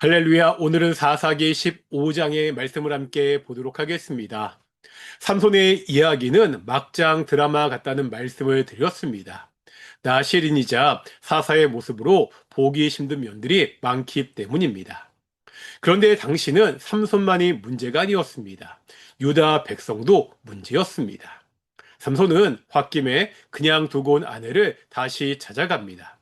할렐루야. 오늘은 사사기 15장의 말씀을 함께 보도록 하겠습니다. 삼손의 이야기는 막장 드라마 같다는 말씀을 드렸습니다. 나 시린이자 사사의 모습으로 보기 힘든 면들이 많기 때문입니다. 그런데 당시는 삼손만이 문제가 아니었습니다. 유다 백성도 문제였습니다. 삼손은 홧김에 그냥 두고 온 아내를 다시 찾아갑니다.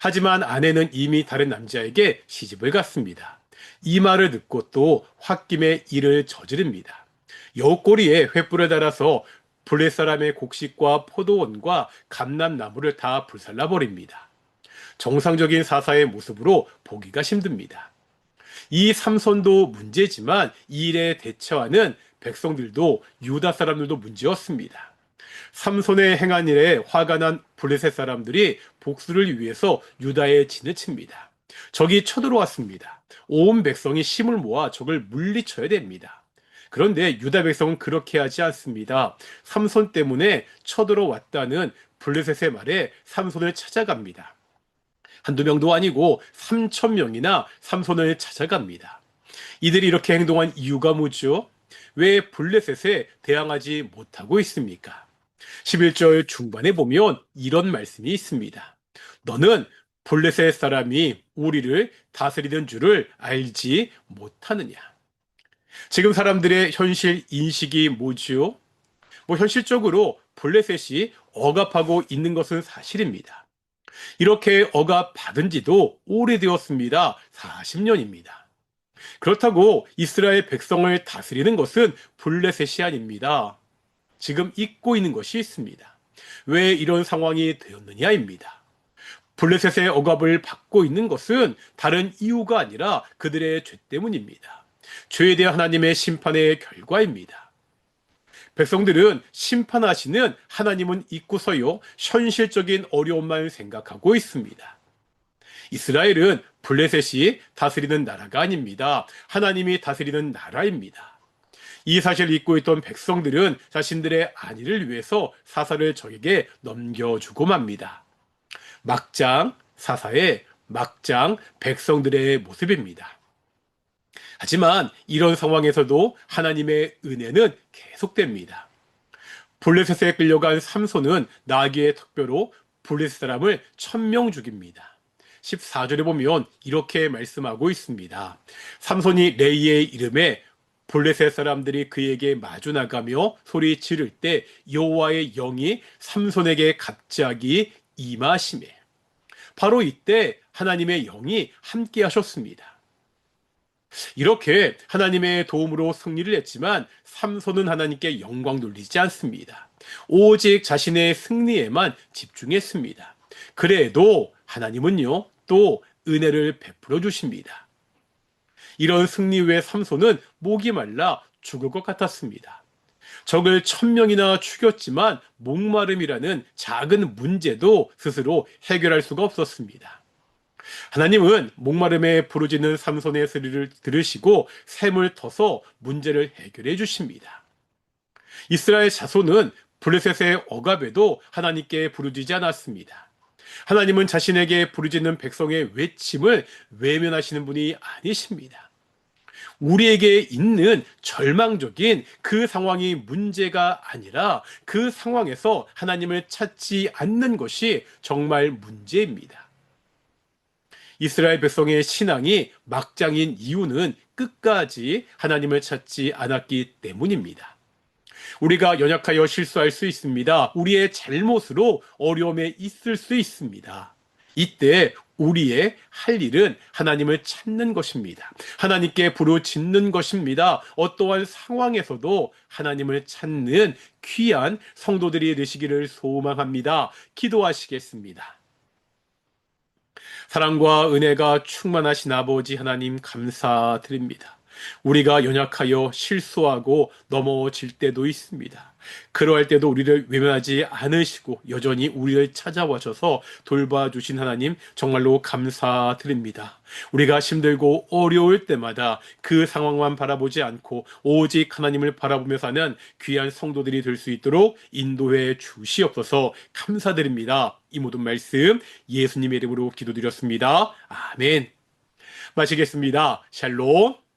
하지만 아내는 이미 다른 남자에게 시집을 갔습니다. 이 말을 듣고 또 홧김에 일을 저지릅니다. 여우꼬리에 횃불을 달아서 블레 사람의 곡식과 포도원과 감람나무를 다 불살라 버립니다. 정상적인 사사의 모습으로 보기가 힘듭니다. 이 삼손도 문제지만 이 일에 대처하는 백성들도 유다 사람들도 문제였습니다. 삼손의 행한 일에 화가 난 블레셋 사람들이 복수를 위해서 유다에 진을 칩니다. 적이 쳐들어왔습니다. 온 백성이 힘을 모아 적을 물리쳐야 됩니다. 그런데 유다 백성은 그렇게 하지 않습니다. 삼손 때문에 쳐들어왔다는 블레셋의 말에 삼손을 찾아갑니다. 한두 명도 아니고 3천 명이나 삼손을 찾아갑니다. 이들이 이렇게 행동한 이유가 뭐죠? 왜 블레셋에 대항하지 못하고 있습니까? 11절 중반에 보면 이런 말씀이 있습니다. 너는 블레셋 사람이 우리를 다스리는 줄을 알지 못하느냐. 지금 사람들의 현실 인식이 뭐지요? 뭐 현실적으로 블레셋이 억압하고 있는 것은 사실입니다. 이렇게 억압받은 지도 오래되었습니다. 40년입니다. 그렇다고 이스라엘 백성을 다스리는 것은 블레셋이 아닙니다. 지금 잊고 있는 것이 있습니다. 왜 이런 상황이 되었느냐입니다. 블레셋의 억압을 받고 있는 것은 다른 이유가 아니라 그들의 죄 때문입니다. 죄에 대한 하나님의 심판의 결과입니다. 백성들은 심판하시는 하나님은 잊고서요, 현실적인 어려움만 생각하고 있습니다. 이스라엘은 블레셋이 다스리는 나라가 아닙니다. 하나님이 다스리는 나라입니다. 이 사실을 잊고 있던 백성들은 자신들의 안위를 위해서 사사를 적에게 넘겨주고 맙니다. 막장 사사의 막장 백성들의 모습입니다. 하지만 이런 상황에서도 하나님의 은혜는 계속됩니다. 블레셋에 끌려간 삼손은 나귀의 특별로 블레셋 사람을 천명 죽입니다. 14절에 보면 이렇게 말씀하고 있습니다. 삼손이 레이의 이름에 블레셋 사람들이 그에게 마주 나가며 소리 지를 때 여호와의 영이 삼손에게 갑자기 임하심에 바로 이때 하나님의 영이 함께 하셨습니다. 이렇게 하나님의 도움으로 승리를 했지만 삼손은 하나님께 영광 돌리지 않습니다. 오직 자신의 승리에만 집중했습니다. 그래도 하나님은요, 또 은혜를 베풀어 주십니다. 이런 승리 후에 삼손은 목이 말라 죽을 것 같았습니다. 적을 천명이나 죽였지만 목마름이라는 작은 문제도 스스로 해결할 수가 없었습니다. 하나님은 목마름에 부르짖는 삼손의 소리를 들으시고 샘을 터서 문제를 해결해 주십니다. 이스라엘 자손은 블레셋의 억압에도 하나님께 부르짖지 않았습니다. 하나님은 자신에게 부르짖는 백성의 외침을 외면하시는 분이 아니십니다. 우리에게 있는 절망적인 그 상황이 문제가 아니라 그 상황에서 하나님을 찾지 않는 것이 정말 문제입니다. 이스라엘 백성의 신앙이 막장인 이유는 끝까지 하나님을 찾지 않았기 때문입니다. 우리가 연약하여 실수할 수 있습니다. 우리의 잘못으로 어려움에 있을 수 있습니다. 이때 우리의 할 일은 하나님을 찾는 것입니다. 하나님께 부르짖는 것입니다. 어떠한 상황에서도 하나님을 찾는 귀한 성도들이 되시기를 소망합니다. 기도하시겠습니다. 사랑과 은혜가 충만하신 아버지 하나님 감사드립니다. 우리가 연약하여 실수하고 넘어질 때도 있습니다. 그러할 때도 우리를 외면하지 않으시고 여전히 우리를 찾아와셔서 돌봐주신 하나님 정말로 감사드립니다. 우리가 힘들고 어려울 때마다 그 상황만 바라보지 않고 오직 하나님을 바라보며 사는 귀한 성도들이 될 수 있도록 인도해 주시옵소서 감사드립니다. 이 모든 말씀 예수님의 이름으로 기도드렸습니다. 아멘. 마치겠습니다. 샬롬.